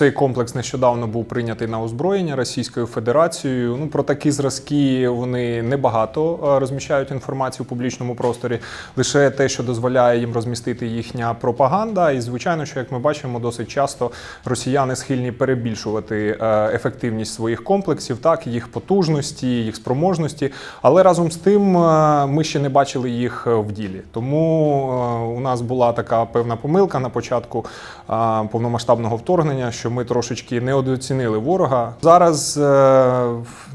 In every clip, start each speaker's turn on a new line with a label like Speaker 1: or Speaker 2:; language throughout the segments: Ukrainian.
Speaker 1: Цей комплекс нещодавно був прийнятий на озброєння Російською Федерацією. Ну про такі зразки вони небагато е, розміщають інформацію в публічному просторі, лише те, що дозволяє їм розмістити їхня пропаганда. І звичайно, що як ми бачимо, досить часто росіяни схильні перебільшувати е, ефективність своїх комплексів, так їх потужності, їх спроможності. Але разом з тим е, ми ще не бачили їх в ділі. Тому у нас була така певна помилка на початку повномасштабного вторгнення, що ми трошечки недооцінили ворога. Зараз е,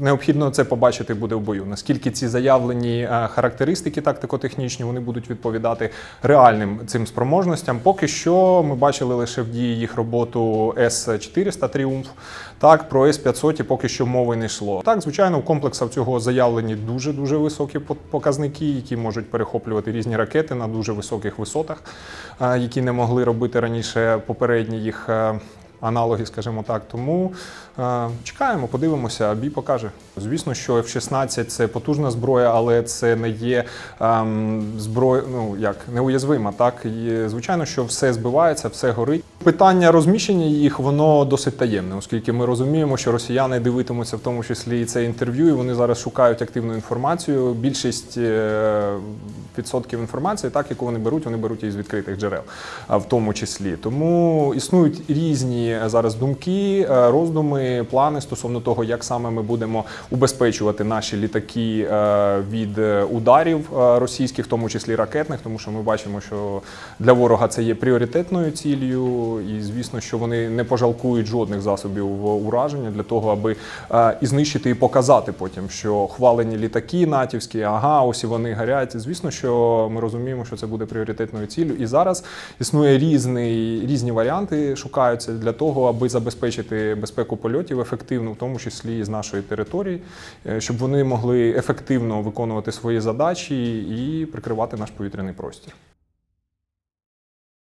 Speaker 1: необхідно це побачити буде в бою. Наскільки ці заявлені е, характеристики тактико-технічні вони будуть відповідати реальним цим спроможностям. Поки що ми бачили лише в дії їх роботу С-400 Тріумф. Так, про С-500 поки що мови не йшло. Так, звичайно, у комплексах цього заявлені дуже дуже високі по- показники, які можуть перехоплювати різні ракети на дуже високих висотах, е, які не могли робити раніше попередні їх. Е, Аналоги, скажімо так, тому е, чекаємо, подивимося, бій покаже. Звісно, що F-16 це потужна зброя, але це не є ем, зброя, ну як неуязвима. Так і звичайно, що все збивається, все горить. Питання розміщення їх воно досить таємне, оскільки ми розуміємо, що росіяни дивитимуться в тому числі і це інтерв'ю, і вони зараз шукають активну інформацію. Більшість е, відсотків інформації, так яку вони беруть, вони беруть із відкритих джерел, в тому числі. Тому існують різні зараз думки, е, роздуми, плани стосовно того, як саме ми будемо убезпечувати наші літаки е, від е, ударів російських, в тому числі ракетних, тому що ми бачимо, що для ворога це є пріоритетною ціллю, і звісно, що вони не пожалкують жодних засобів ураження для того, аби і знищити і показати потім, що хвалені літаки натівські, ага, ось і вони горять. Звісно, що ми розуміємо, що це буде пріоритетною ціллю. І зараз існує різний, різні варіанти, шукаються для того, аби забезпечити безпеку польотів ефективно, в тому числі і з нашої території, е, щоб вони могли ефективно виконувати свої задачі і прикривати наш повітряний простір.